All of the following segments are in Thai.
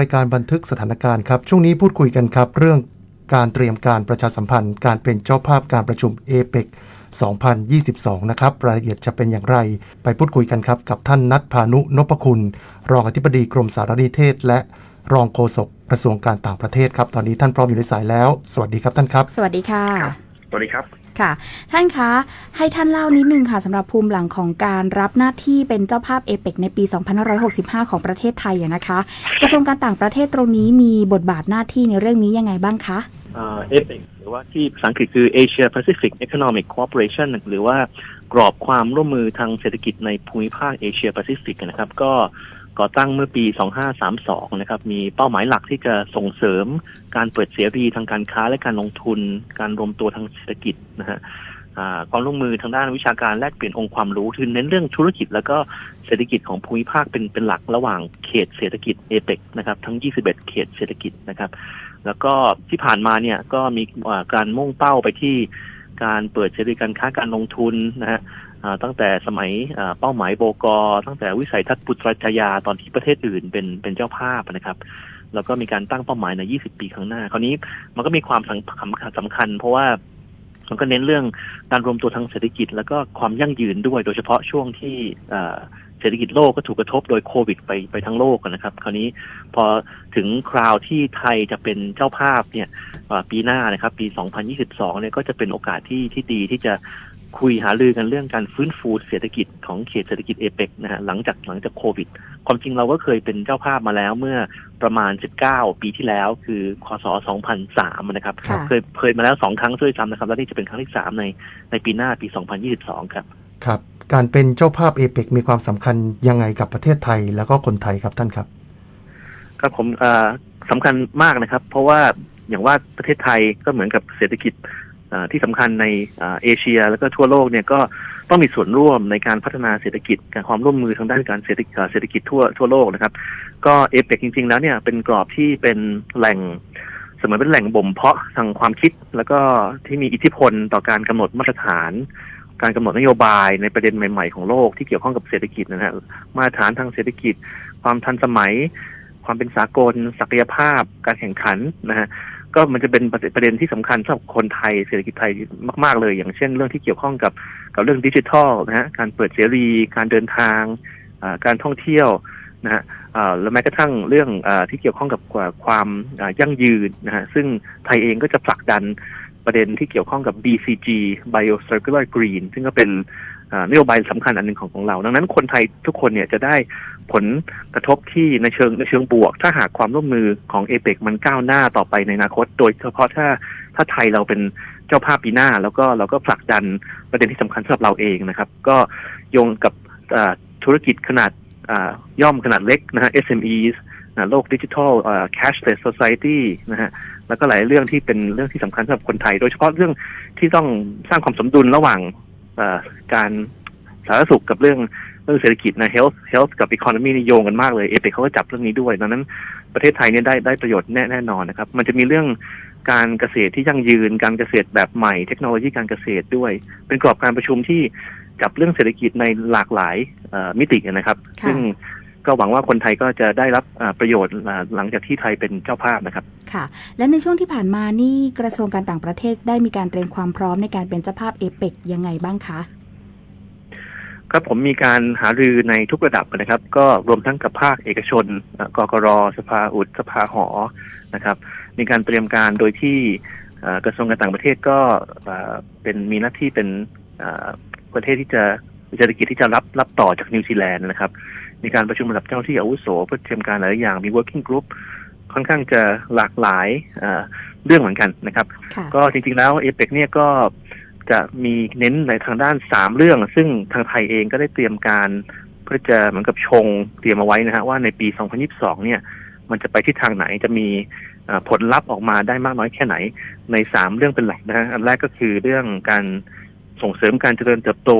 รายการบันทึกสถานการณ์ครับ ช่วงนี้พูดคุยกันครับ เรื่องการเตรียมการประชาสัมพันธ์ การเป็นเจ้าภาพการประชุมเอเปก2022 นะครับ รายละเอียดจะเป็นอย่างไร ไปพูดคุยกันครับ กับท่านนัทพานุนพคุณ รองอธิบดีกรมสารนิเทศ และรองโฆษกกระทรวงการต่างประเทศครับ ตอนนี้ท่านพร้อมอยู่ในสายแล้ว สวัสดีครับท่านครับ สวัสดีค่ะ สวัสดีครับ ค่ะ ท่านคะให้ท่านเล่านิดนึงค่ะสำหรับภูมิหลังของการรับหน้าที่เป็นเจ้าภาพเอเปกในปี 2565 ของประเทศไทยอะนะคะ กระทรวงการต่างประเทศตรงนี้มีบทบาทหน้าที่ในเรื่องนี้ยังไงบ้างคะเอเปหรือว่าที่ภาษาอังกฤษคือ Asia Pacific Economic Cooperation หรือว่ากรอบความร่วมมือทางเศรษฐกิจในภูมิภาคเอเชียแปซิฟิกนะครับก็ ก่อตั้งเมื่อปี 2532 นะครับ มีเป้าหมายหลักที่จะส่งเสริมการเปิดเสรีทางการค้าและการลงทุน การรวมตัวทางเศรษฐกิจนะฮะอ่าความร่วมมือทางด้านวิชาการแลกเปลี่ยนองค์ความรู้คือเน้นเรื่องธุรกิจ แล้วก็เศรษฐกิจของภูมิภาคเป็นเป็นหลักระหว่างเขตเศรษฐกิจเอเปกนะครับทั้ง 21 เขตเศรษฐกิจนะครับ แล้วก็ที่ผ่านมาเนี่ยก็มีการมุ่งเป้าไปที่ การเปิดเสรีการค้าการลงทุนนะฮะตั้งแต่สมัยเป้าหมายโบกอตั้งแต่วิสัยทัศน์ปุตรจยาตอนที่ประเทศอื่นเป็นเป็นเจ้าภาพนะครับ แล้วก็มีการตั้งเป้าหมายใน 20 ปีข้างหน้า คราวนี้มันก็มีความสำคัญสำคัญ เพราะว่ามันก็เน้นเรื่องการรวมตัวทางเศรษฐกิจ แล้วก็ความยั่งยืนด้วยโดยเฉพาะช่วงที่เศรษฐกิจโลกก็ถูกกระทบโดยโควิดไปไปทั้งโลกนะครับ คราวนี้พอถึงคราวที่ไทยจะเป็นเจ้าภาพเนี่ย ปีหน้านะครับปี 2022 เนี่ยก็จะเป็นโอกาสที่ที่ดีที่จะคุยหารือกันเรื่องการฟื้นฟูเศรษฐกิจของเขตเศรษฐกิจเอเปกนะฮะหลังจากหลังจากโควิด ความจริงเราก็เคยเป็นเจ้าภาพมาแล้วเมื่อประมาณ 19 ปีที่แล้ว คือคศ2003 นะครับค่ะเคยเคยมาแล้วสองครั้งด้วยซ้ำนะครับ แล้วนี่จะเป็นครั้งที่สามในในปีหน้าปี 2022 ครับ ครับ การเป็นเจ้าภาพเอเปกมีความสำคัญยังไงกับประเทศไทยแล้วก็คนไทยครับท่านครับ ครับผมเอ่อสำคัญมากนะครับ เพราะว่า อย่างว่าประเทศไทยก็เหมือนกับเศรษฐกิจที่สำคัญในเอเชีย แล้วก็ทั่วโลกเนี่ยก็ต้องมีส่วนร่วมในการพัฒนาเศรษฐกิจการความร่วมมือทางด้านการเศรษฐกิจเศรษฐกิจทั่วทั่วโลกนะครับ ก็เอเปกจริง ๆ แล้วเนี่ยเป็นกรอบที่เป็นแหล่งเสมือนเป็นแหล่งบ่มเพาะทางความคิด แล้วก็ที่มีอิทธิพลต่อการกำหนดมาตรฐาน การกำหนดนโยบายในประเด็นใหม่ ๆ ของโลกที่เกี่ยวข้องกับเศรษฐกิจนะฮะมาตรฐานทางเศรษฐกิจ ความทันสมัย ความเป็นสากล ศักยภาพ การแข่งขันนะฮะ ก็มันจะเป็นประเด็นที่สำคัญสำหรับคนไทยเศรษฐกิจไทยมาก ๆ เลย อย่างเช่นเรื่องที่เกี่ยวข้องกับกับเรื่องดิจิทัลนะฮะการเปิดเสรีการเดินทางการท่องเที่ยวนะฮะแล้วแม้กระทั่งเรื่องอที่เกี่ยวข้องกับความยั่งยืนนะฮะซึ่งไทยเองก็จะผลักดันประเด็นที่เกี่ยวข้องกับ BCG Biocircular Green ซึ่งก็เป็น นโยบายสำคัญอันหนึ่งของของเรา ดังนั้นคนไทยทุกคนเนี่ยจะได้ผลกระทบที่ในเชิงในเชิงบวก ถ้าหากความร่วมมือของเอเปกมันก้าวหน้าต่อไปในอนาคต โดยเฉพาะถ้าถ้าไทยเราเป็นเจ้าภาพปีหน้า แล้วก็เราก็ผลักดันประเด็นที่สำคัญสำหรับเราเองนะครับ ก็โยงกับธุรกิจขนาดย่อมขนาดเล็กนะฮะ SMEs นะโลกดิจิทัล cashless society นะฮะ แล้วก็หลายเรื่องที่เป็นเรื่องที่สำคัญสำหรับคนไทย โดยเฉพาะเรื่องที่ต้องสร้างความสมดุลระหว่าง การสาธารณสุขกับเรื่องเรื่องเศรษฐกิจนะ health health กับ economy นี่โยงกันมากเลยเอเปเขาก็จับเรื่องนี้ด้วยดังนั้นประเทศไทยเนี่ยได้ได้ประโยชน์แน่แน่นอนนะครับ มันจะมีเรื่องการเกษตรที่ยั่งยืน การเกษตรแบบใหม่เทคโนโลยีการเกษตรด้วย เป็นกรอบการประชุมที่จับเรื่องเศรษฐกิจในหลากหลายเอ่อมิตินะครับค่ะซึ่ง ก็หวังว่าคนไทยก็จะได้รับอ่าประโยชน์อ่าหลังจากที่ไทยเป็นเจ้าภาพนะครับ ค่ะ และในช่วงที่ผ่านมานี่กระทรวงการต่างประเทศได้มีการเตรียมความพร้อมในการเป็นเจ้าภาพเอเปกยังไงบ้างคะครับผมมีการหารือในทุกระดับนะครับ ก็รวมทั้งกับภาคเอกชนเอ่อกกรสภาอุดสภาหอนะครับ มีการเตรียมการโดยที่เอ่อกระทรวงการต่างประเทศก็เอ่อเป็นมีหน้าที่เป็นเอ่อประเทศที่จะ เศรษฐกิจที่จะรับรับต่อจากนิวซีแลนด์นะครับ มีการประชุมระดับเจ้าหน้าที่อาวุโสเพื่อเตรียมการหลายอย่างมี working group ค่อนข้างจะหลากหลายเอ่อเรื่องเหมือนกันนะครับค่ะก็จริงๆแล้วเอเปกเนี่ยก็จะมีเน้นในทางด้านสามเรื่อง ซึ่งทางไทยเองก็ได้เตรียมการเพื่อจะเหมือนกับชงเตรียมเอาไว้นะฮะว่าในปี 2022 เนี่ย มันจะไปที่ทางไหนจะมีเอ่อผลลัพธ์ออกมาได้มากน้อยแค่ไหน ในสามเรื่องเป็นหลักนะฮะอันแรกก็คือเรื่องการ ส่งเสริมการเจริญเติบโต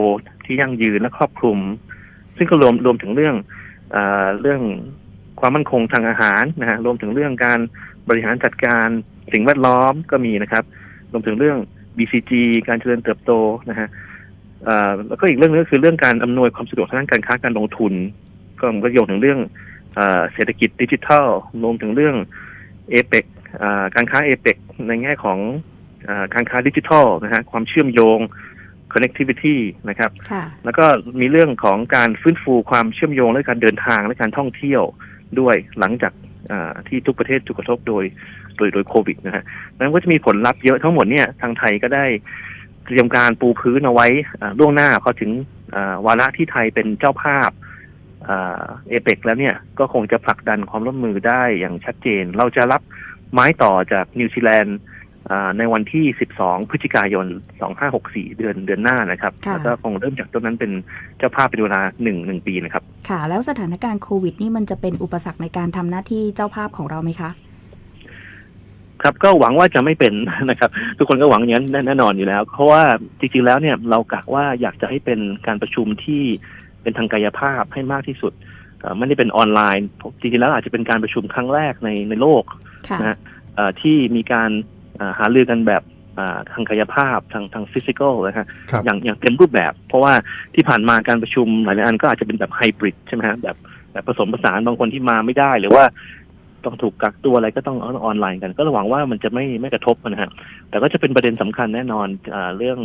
ที่ยั่งยืนและครอบคลุม ซึ่งก็รวมรวมถึงเรื่องเอเรื่องความมั่นคงทางอาหารนะฮะรวมถึงเรื่องการบริหารจัดการสิ่งแวดล้อมก็มีนะครับรวมถึงเรื่อง BCG การเจริญเติบโตนะฮะแล้วก็อีกเรื่องนึงก็คือเรื่องการอำนวยความสะดวกทางด้านการค้าการลงทุน ก็มันก็โยงถึงเรื่องเศรษฐกิจดิจิทัลรวมถึงเรื่องเอเปกการค้าเอเปกในแง่ของการค้าดิจิทัลนะฮะความเชื่อมโยง connectivity นะครับค่ะแล้วก็มีเรื่องของการฟื้นฟูความเชื่อมโยงและการเดินทางและการท่องเที่ยวด้วยหลังจากอ่าที่ทุกประเทศถูกกระทบโดยโดยโดยโควิดนะฮะนั้นก็จะมีผลลัพธ์เยอะทั้งหมดเนี่ยทางไทยก็ได้เตรียมการปูพื้นเอาไว้อ่าล่วงหน้าพอถึงอ่าวาระที่ไทยเป็นเจ้าภาพเอเปกแล้วเนี่ยก็คงจะผลักดันความร่วมมือได้อย่างชัดเจน เราจะรับไม้ต่อจากนิวซีแลนด์อ่า ในวันที่ 12 พฤศจิกายน 2564 เดือนเดือนหน้านะครับค่ะแล้วก็คงเริ่มจากตรงนั้นเป็นเจ้าภาพเป็นเวลาหนึ่งหนึ่งปีนะครับ ค่ะ แล้วสถานการณ์โควิด นี่มันจะเป็นอุปสรรคในการทำหน้าที่เจ้าภาพของเราไหมคะ ครับก็หวังว่าจะไม่เป็นนะครับ ทุกคนก็หวังอย่างนั้นแน่แน่นอนอยู่แล้ว เพราะว่าจริงๆแล้วเนี่ยเรากะว่าอยากจะให้เป็นการประชุมที่เป็นทางกายภาพให้มากที่สุดเอ่อไม่ได้เป็นออนไลน์จริงๆแล้วอาจจะเป็นการประชุมครั้งแรกในในโลกค่ะนะฮะเอ่อที่มีการเอ่อ หารือกันแบบอ่าทางกายภาพทางทางฟิสิกอลนะฮะครับอย่างอย่างเต็มรูปแบบ เพราะว่าที่ผ่านมาการประชุมหลายๆอันก็อาจจะเป็นแบบไฮบริดใช่ไหมฮะแบบแบบผสมผสานบางคนที่มาไม่ได้หรือว่าต้องถูกกักตัวอะไรก็ต้องออนไลน์กัน ก็หวังว่ามันจะไม่ไม่กระทบนะฮะแต่ก็จะเป็นประเด็นสำคัญแน่นอนอาเรื่อง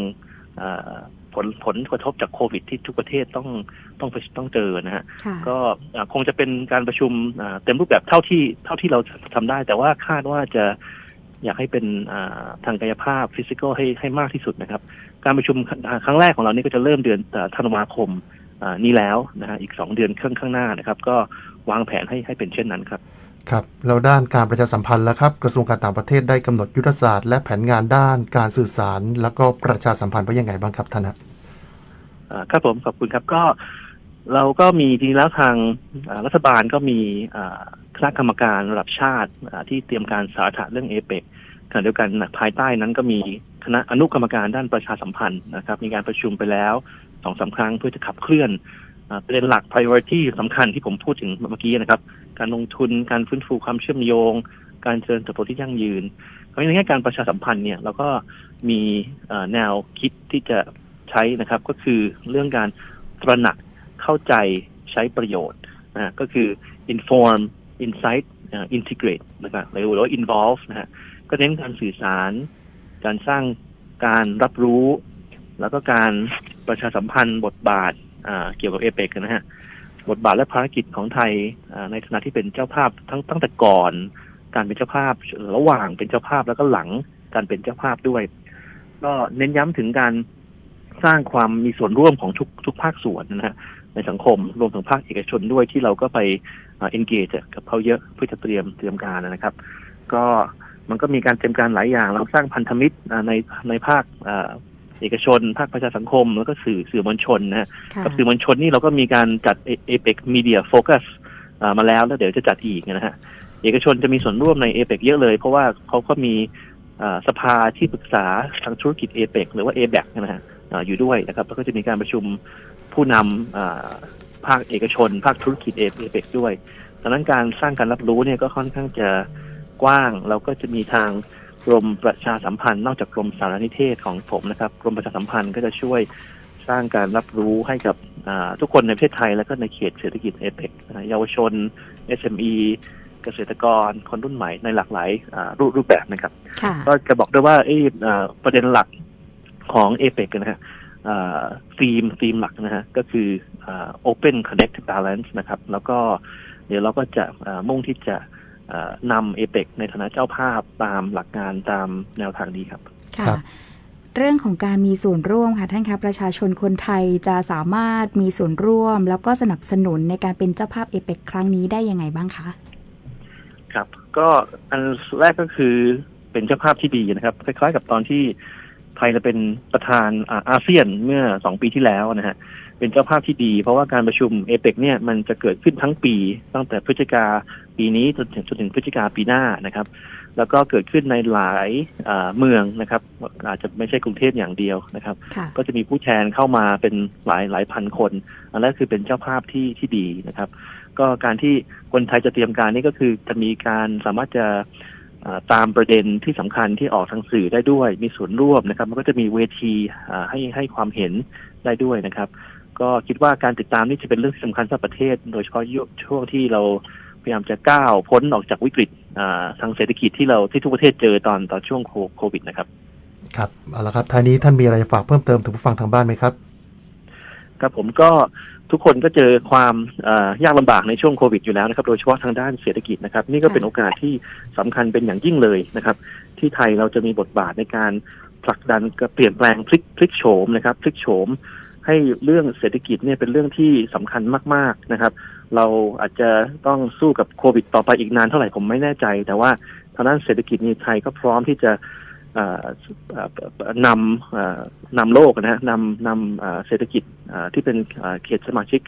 อาผลผลกระทบจากโควิด ที่ทุกประเทศต้องต้องต้องเจอนะฮะค่ะก็อ่าคงจะเป็นการประชุมอ่าเต็มรูปแบบเท่าที่เท่าที่เราทำได้ แต่ว่าคาดว่าจะ อยากให้เป็นอ่าทางกายภาพฟิสิกอลให้ให้มากที่สุดนะครับ การประชุมอ่าครั้งแรกของเรานี่ก็จะเริ่มเดือนอ่าธันวาคมอ่านี้แล้วนะฮะอีกสองเดือนข้างข้างหน้านะครับ ก็วางแผนให้ให้เป็นเช่นนั้นครับครับแล้วด้านการประชาสัมพันธ์แล้วครับ กระทรวงการต่างประเทศได้กำหนดยุทธศาสตร์และแผนงานด้านการสื่อสาร แล้วก็ประชาสัมพันธ์ไว้ยังไงบ้างครับท่านฮะอ่าครับผมขอบคุณครับก็ เราก็มีจริงแล้วทางรัฐบาลก็มีคณะกรรมการระดับชาติที่เตรียมการสาธารณะเรื่องเอเปกขณะเดียวกันภายใต้นั้นก็มีคณะอนุกรรมการด้านประชาสัมพันธ์นะครับ มีการประชุมไปแล้วสองสามครั้งเพื่อจะขับเคลื่อนประเด็นหลัก priority สำคัญที่ผมพูดถึงเมื่อกี้นะครับ การลงทุนการฟื้นฟูความเชื่อมโยง การเจริญเติบโตที่ยั่งยืนเพราะฉะนั้นในแง่การประชาสัมพันธ์เนี่ยเราก็มีแนวคิดที่จะใช้นะครับ ก็คือเรื่องการตระหนัก เข้าใจใช้ประโยชน์นะก็คือ inform insight อ integrate นะครับหรือว่า involve นะฮะก็เน้นการสื่อสาร การสร้างการรับรู้ แล้วก็การประชาสัมพันธ์บทบาทเกี่ยวกับเอเปกนะฮะบทบาทและภารกิจของไทยในฐานะที่เป็นเจ้าภาพทั้งตั้งแต่ก่อน การเป็นเจ้าภาพระหว่างเป็นเจ้าภาพแล้วก็หลังการเป็นเจ้าภาพด้วย ก็เน้นย้ำถึงการ สร้างความมีส่วนร่วมของทุกทุกภาคส่วนนะฮะในสังคมรวมถึงภาคเอกชนด้วยที่เราก็ไปเอ่อ็นเกจกับเขาเยอะเพื่อจะเตรียมเตรียมการนะครับ ก็มันก็มีการเตรียมการหลายอย่าง เราสร้างพันธมิตรอ่าในในภาคอ่าเอกชน ภาคประชาสังคม แล้วก็สื่อสื่อมวลชนนะฮะค่ะกับสื่อมวลชนนี่เราก็มีการจัดเอเปกมีเดียโฟกัสมาแล้วแล้วเดี๋ยวจะจัดอีกนะฮะเอกชนจะมีส่วนร่วมในเอเปกเยอะเลย เพราะว่าเขาก็มีอ่าสภาที่ปรึกษาทางธุรกิจเอเปกหรือว่าเอแบกนะฮะ อ่าอยู่ด้วยนะครับแล้วก็จะมีการประชุมผู้นำอ่าภาคเอกชน ภาคธุรกิจเอเปกด้วยดังนั้นการสร้างการรับรู้เนี่ยก็ค่อนข้างจะกว้าง เราก็จะมีทางกรมประชาสัมพันธ์ นอกจากกรมสารนิเทศของผมนะครับ กรมประชาสัมพันธ์ก็จะช่วยสร้างการรับรู้ให้กับอ่าทุกคนในประเทศไทย แล้วก็ในเขตเศรษฐกิจเอเปกเยาวชน SME เกษตรกรคนรุ่นใหม่ในหลากหลายอ่ารูปรูปแบบนะครับค่ะก็จะบอกด้วยว่าเอ้อ่าประเด็นหลัก ของเอเปกนะฮะธีมธีมหลักนะฮะก็คืออ่า Open Connect Balance นะครับ แล้วก็เดี๋ยวเราก็จะอ่ามุ่งที่จะอ่านำเอเปกในฐานะเจ้าภาพตามหลักงานตามแนวทางนี้ครับค่ะครับเรื่องของการมีส่วนร่วมค่ะท่านคะประชาชนคนไทยจะสามารถมีส่วนร่วม แล้วก็สนับสนุนในการเป็นเจ้าภาพเอเปกครั้งนี้ได้ยังไงบ้างคะครับก็อันแรกก็คือเป็นเจ้าภาพที่ดีนะครับ คล้ายๆกับตอนที่ ไทยเราเป็นประธานอาอาเซียนเมื่อสองปีที่แล้วนะฮะเป็นเจ้าภาพที่ดี เพราะว่าการประชุมเอเปกเนี่ยมันจะเกิดขึ้นทั้งปีตั้งแต่พฤศจิกาปีนี้จนถึงจนถึงพฤศจิกาปีหน้านะครับ แล้วก็เกิดขึ้นในหลายอ่าเมืองนะครับ อาจจะไม่ใช่กรุงเทพอย่างเดียวนะครับค่ะก็จะมีผู้แทนเข้ามาเป็นหลายหลายพันคน อันนั้นคือเป็นเจ้าภาพที่ที่ดีนะครับ ก็การที่คนไทยจะเตรียมการนี่ก็คือจะมีการสามารถจะอ่า ตามประเด็นที่สำคัญที่ออกทางสื่อได้ด้วย มีส่วนร่วมนะครับ มันก็จะมีเวทีให้ให้ความเห็นได้ด้วยนะครับ ก็คิดว่าการติดตามนี่จะเป็นเรื่องที่สำคัญสำหรับประเทศ โดยเฉพาะยุคช่วงที่เราพยายามจะก้าวพ้นออกจากวิกฤตทางเศรษฐกิจที่เราที่ทุกประเทศเจอตอนตอนช่วงโคโควิดนะครับ ครับเอาละครับท้ายนี้ท่านมีอะไรฝากเพิ่มเติมถึงผู้ฟังทางบ้านไหมครับ ครับผมก็ทุกคนก็เจอความเอ่อยากลำบากในช่วงโควิดอยู่แล้วนะครับ โดยเฉพาะทางด้านเศรษฐกิจนะครับ นี่ก็เป็นโอกาสที่สำคัญเป็นอย่างยิ่งเลยนะครับ ที่ไทยเราจะมีบทบาทในการผลักดันกับเปลี่ยนแปลงพลิกพลิกโฉมนะครับพลิกโฉมให้เรื่องเศรษฐกิจเนี่ยเป็นเรื่องที่สำคัญมาก ๆนะครับ เราอาจจะต้องสู้กับโควิด ต่อไปอีกนานเท่าไหร่ผมไม่แน่ใจ แต่ว่าทางด้านเศรษฐกิจนี่ไทยก็พร้อมที่จะเอ่อเอ่อ นำนำโลกนะฮะนำนำเศรษฐกิจที่เป็นเขตสมาชิก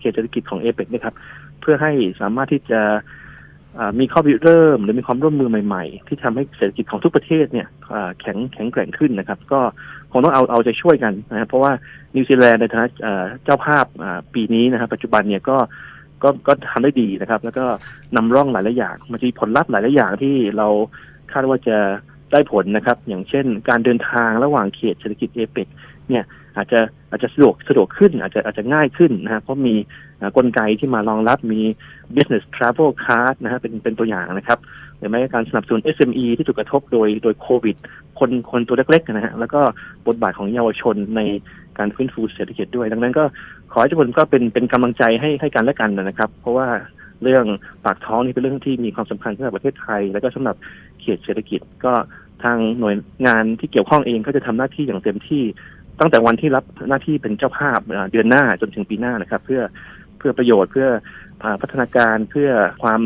เขตเศรษฐกิจของเอเปกนะครับ เพื่อให้สามารถที่จะมีข้อริเริ่ม หรือมีความร่วมมือใหม่ ๆ ที่ทำให้เศรษฐกิจของทุกประเทศเนี่ยแข็งแข็งแกร่งขึ้นนะครับ ก็คงต้องเอาเอาใจช่วยกันนะครับเพราะว่านิวซีแลนด์ในฐานะเจ้าภาพปีนี้นะครับ ปัจจุบันเนี่ยก็ก็ก็ทำได้ดีนะครับ แล้วก็นำร่องหลายหลายๆอย่างมันจะมีผลลัพธ์หลายหลายๆอย่างที่เราคาดว่าจะ ได้ผลนะครับ อย่างเช่น การเดินทางระหว่างเขตเศรษฐกิจเอเปกเนี่ยอาจจะอาจจะสะดวกสะดวกขึ้น อาจจะอาจจะง่ายขึ้นนะเพราะมีกลไกที่มารองรับมี business travel card นะฮะเป็นเป็นตัวอย่างนะครับหรือแม้การสนับสนุน SME ที่ถูกกระทบโดยโดยโควิด คนคนตัวเล็กๆนะฮะแล้วก็บทบาทของเยาวชนในการฟื้นฟูเศรษฐกิจด้วย ดังนั้นก็ขอให้ทุกคนก็เป็นเป็นกำลังใจให้ให้กันและกันนะครับ เพราะว่าเรื่องปากท้องนี่เป็นเรื่องที่มีความสำคัญสำหรับประเทศไทย แล้วก็สำหรับ ขตเศรษฐกิจ ก็ทางหน่วยงานที่เกี่ยวข้องเองก็จะทำหน้าที่อย่างเต็มที่ ตั้งแต่วันที่รับหน้าที่เป็นเจ้าภาพอ่าเดือนหน้าจนถึงปีหน้านะครับ เพื่อเพื่อประโยชน์เพื่ออ่าพัฒนาการเพื่อความ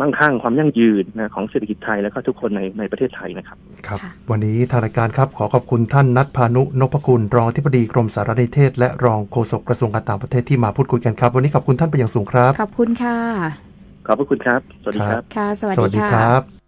มั่งคั่งความยั่งยืนนะของเศรษฐกิจไทยแล้วก็ทุกคนในในประเทศไทยนะครับครับค่ะวันนี้ทางรายการครับขอขอบคุณท่านนัทพานุนพคุณรองอธิบดีกรมสารนิเทศ และรองโฆษกกระทรวงการต่างประเทศที่มาพูดคุยกันครับ วันนี้ขอบคุณท่านเป็นอย่างสูงครับ ขอบคุณค่ะ ขอบพระคุณครับ สวัสดีครับค่ะ สวัสสวัสดีดีค่ะครับ